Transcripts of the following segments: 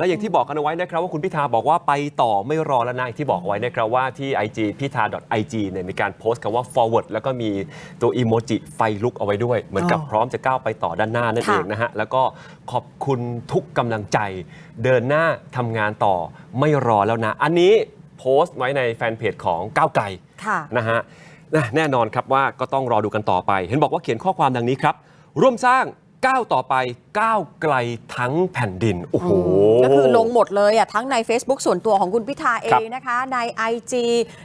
และอย่างที่บอกกันเอาไว้นะครับว่าคุณพิธาบอกว่าไปต่อไม่รอแล้วนะอย่างที่บอกเอาไว้นะครับว่าที่ IG พิธา .ig เนี่ยมีการโพสต์คำว่า forward แล้วก็มีตัวอีโมจิไฟลุกเอาไว้ด้วย เหมือนกับอ๋อพร้อมจะก้าวไปต่อด้านหน้านั่นค่ะเองนะฮะแล้วก็ขอบคุณทุกกำลังใจ เดินหน้าทำงานต่อไม่รอแล้วนะ อันนี้โพสต์ไว้ในแฟนเพจของก้าวไกลค่ะนะฮะนะแน่นอนครับว่าก็ต้องรอดูกันต่อไป เห็นบอกว่าเขียนข้อความดังนี้ครับ ร่วมสร้างก้าวต่อไปก้าวไกลทั้งแผ่นดิน โอ้โห ก็คือลงหมดเลยอะทั้งใน Facebook ส่วนตัวของคุณพิธาเอครังบนะคะ ใน IG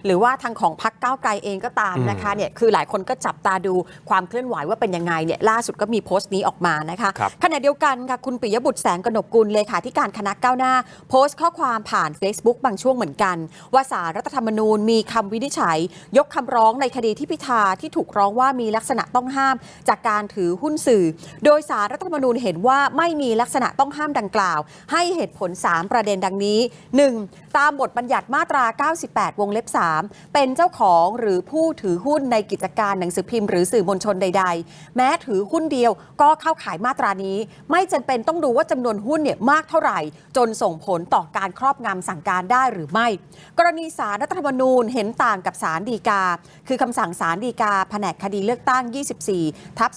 หรือว่าทางของพักก้าวไกลเองก็ตามนะคะเนี่ยคือหลายคนก็จับตาดูความเคลื่อนไหวว่าเป็นยังไงเนี่ยล่าสุดก็มีโพสต์นี้ออกมานะคะครับขณะเดียวกันค่ะคุณปิยบุตรแสงกนกกุลเลขาธิการคณะก้าวหน้า โพสต์ข้อความผ่าน Facebook บางช่วงเหมือนกัน ว่าสารรัฐธรรมนูญมีคำวินิจฉัย ยกคำร้องในคดีที่พิธาที่ถูกร้องว่ามีลักษณะต้องห้าม จากการถือหุ้นสื่อ โดยสารรัฐธรรมนูญเห็นว่าไม่มีลักษณะต้องห้ามดังกล่าว ให้เหตุผล 3 ประเด็นดังนี้ 1. ตามบทบัญญัติมาตรา 98 วงเล็บ 3 เป็นเจ้าของหรือผู้ถือหุ้นในกิจการหนังสือพิมพ์หรือสื่อมวลชนใด ๆ แม้ถือหุ้นเดียวก็เข้าขายมาตรานี้ ไม่จำเป็นต้องดูว่าจำนวนหุ้นเนี่ยมากเท่าไหร่ จนส่งผลต่อการครอบงำสั่งการได้หรือไม่ กรณีสารรัฐธรรมนูญเห็นต่างกับสารดีกา คือคำสั่งสารดีกาแผนกคดีเลือกตั้ง 24 ทับ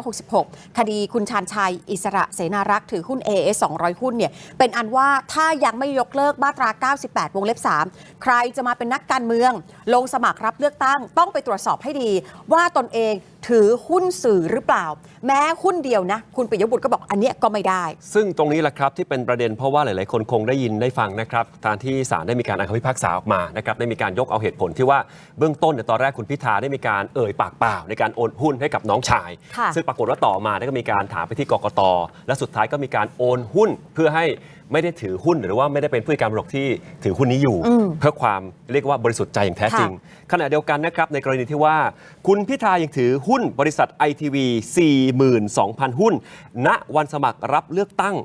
2566 คดีคุณชานชัยอิสระเสนารักษ์ถือหุ้น AS 200 หุ้นเนี่ยเป็นอันว่าถ้ายังไม่ยกเลิกมาตรา 98 วงเล็บ 3 ใครจะมาเป็นนักการเมือง ลงสมัครรับเลือกตั้งต้องไปตรวจสอบให้ดี ว่าตนเอง ถือหุ้นสื่อหรือเปล่า แม้หุ้นเดียวนะ คุณปิยบุตรก็บอกอันเนี้ยก็ไม่ได้ ซึ่งตรงนี้แหละครับที่เป็นประเด็นเพราะว่าหลายๆ คนคงได้ยินได้ฟังนะครับตามที่ศาลได้มีการอ่านคำพิพากษาออกมานะครับได้มีการยกเอาเหตุผลที่ว่าเบื้องต้นเนี่ยตอนแรกคุณพิธาได้มีการเอ่ยปากเปล่า ในการโอนหุ้นให้กับน้องชาย ค่ะ ซึ่งปรากฏว่าต่อมาได้ก็มีการถามไปที่กกตและสุดท้ายก็มีการโอนหุ้นเพื่อให้ ไม่ได้ถือหุ้นหรือว่าไม่ได้เป็นผู้จัดการมรดกที่ถือหุ้นนี้อยู่อืมเพื่อความเรียกว่าบริสุทธิ์ใจอย่างแท้จริง ขณะเดียวกันนะครับในกรณีที่ว่า คุณพิธายังถือหุ้นบริษัทไอทีวี42,000 หุ้น ณวันสมัครรับเลือกตั้ง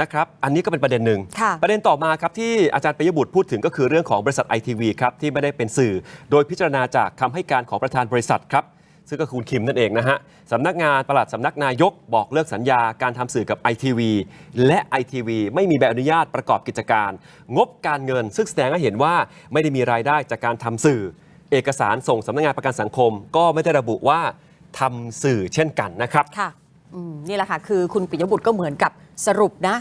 นะครับอันนี้ก็เป็นประเด็นหนึ่งค่ะประเด็นต่อมาครับที่อาจารย์ปิยบุตรพูดถึงก็คือเรื่องของบริษัทไอทีวีครับที่ไม่ได้เป็นสื่อ โดยพิจารณาจากคำให้การของประธานบริษัทครับ ซึ่งก็คุณคิมนั่นเองนะฮะสำนักงานปลัดสำนักนายกบอกเลิกสัญญาการทำสื่อกับ ITV และ ITV ไม่มีใบอนุญาตประกอบกิจการ งบการเงิน ซึ่งแสดงให้เห็นว่าไม่ได้มีรายได้จากการทำสื่อ เอกสารส่งสำนักงานประกันสังคม ก็ไม่ได้ระบุว่าทำสื่อเช่นกันนะครับค่ะนี่แหละค่ะคือคุณปิยบุตรก็เหมือนกับสรุปนะ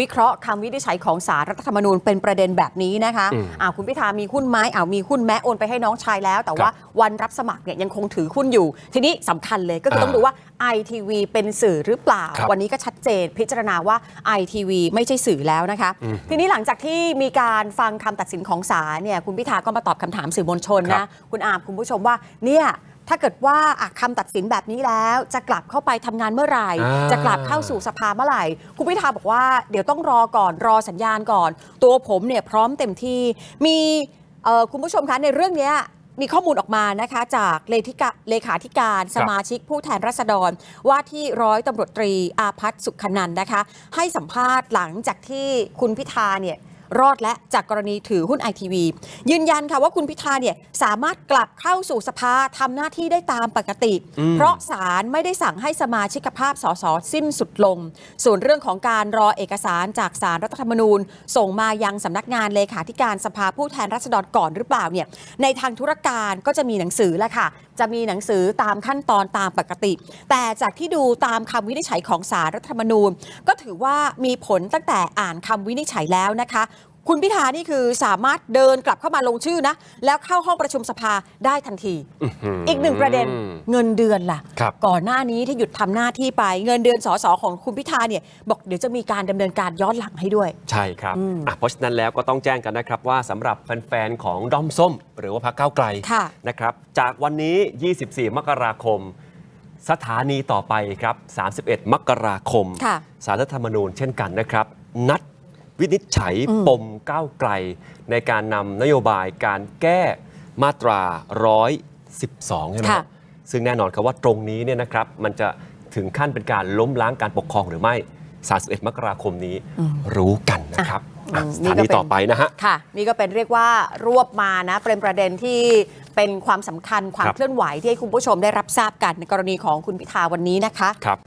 วิเคราะห์คำวินิจฉัยของสารรัฐธรรมนูญเป็นประเด็นแบบนี้นะคะอืมอ้าวคุณพิธามีหุ้นไหม้อ้าวมีหุ้นแม้โอนไปให้น้องชายแล้ว แต่ว่าวันรับสมัครเนี่ยยังคงถือหุ้นอยู่ ทีนี้สำคัญเลยก็คือต้องดูว่า ITV เป็นสื่อหรือเปล่าครับวันนี้ก็ชัดเจนพิจารณาว่า ITV ไม่ใช่สื่อแล้วนะคะ ทีนี้หลังจากที่มีการฟังคำตัดสินของศาลเนี่ยคุณพิธาก็มาตอบคำถามสื่อมวลชนครันะบคุณอามคุณผู้ชมว่าเนี่ย ถ้าเกิดว่าอะคำตัดสินแบบนี้แล้ว จะกลับเข้าไปทำงานเมื่อไหร่ อ่า จะกลับเข้าสู่สภาเมื่อไหร่คุณพิธาบอกว่าเดี๋ยวต้องรอก่อนรอสัญญาณก่อน ตัวผมเนี่ยพร้อมเต็มที่มีเอ่อคุณผู้ชมคะในเรื่องเนี้ยมีข้อมูลออกมานะคะ จากเลขาธิกาเลขาธิการสมาชิกผู้แทนราษฎร ว่าที่ร้อยตำรวจตรีอาพัฒน์สุขนันท์นะคะ ให้สัมภาษณ์หลังจากที่คุณพิธาเนี่ย รอดและจากกรณีถือหุ้นไอทีวียืนยันค่ะว่าคุณพิธาเนี่ยสามารถกลับเข้าสู่สภาทำหน้าที่ได้ตามปกติอืมเพราะศาลไม่ได้สั่งให้สมาชิกภาพสสสิ้นสุดลง ส่วนเรื่องของการรอเอกสารจากสารรัฐธรรมนูญ ส่งมายังสำนักงานเลขาธิการสภาผู้แทนราษฎรก่อนหรือเปล่าเนี่ยในทางธุรการก็จะมีหนังสือแหละค่ะจะมีหนังสือตามขั้นตอนตามปกติ แต่จากที่ดูตามคำวินิจฉัยของสารรัฐธรรมนูญ ก็ถือว่ามีผลตั้งแต่อ่านคำวินิจฉัยแล้วนะคะ คุณพิธานี่คือสามารถเดินกลับเข้ามาลงชื่อนะ แล้วเข้าห้องประชุมสภาได้ทันที อีกหนึ่งประเด็นเงินเดือนล่ะครับก่อนหน้านี้ที่หยุดทำหน้าที่ไปเงินเดือนสสของคุณพิธาเนี่ยบอกเดี๋ยวจะมีการดำเนินการย้อนหลังให้ด้วย ใช่ครับอืมอะเพราะฉะนั้นแล้วก็ต้องแจ้งกันนะครับว่าสำหรับแฟนๆของด้อมส้ม หรือว่าพรรคก้าวไกลค่ะนะครับจากวันนี้ 24 มกราคมสถานีต่อไปครับ 31 มกราคมค่ะสารรัฐธรรมนูญเช่นกันนะครับ นัด วินิจฉัยอืมปมก้าวไกล ในการนำนโยบายการแก้มาตรา 112 ใช่ไหมครับซึ่งแน่นอนครับว่าตรงนี้เนี่ยนะครับมันจะถึงขั้นเป็นการล้มล้างการปกครองหรือไม่ 31 มกราคมนี้รู้กันนะครับอือะมสนี่ถาก็นีเป็นต่อไปนะฮะ ค่ะ นี่ก็เป็นเรียกว่ารวบมานะเป็นประเด็นที่เป็นความสำคัญความครับเคลื่อนไหวที่ให้คุณผู้ชมได้รับทราบกันในกรณีของคุณพิธาวันนี้นะคะ ครับ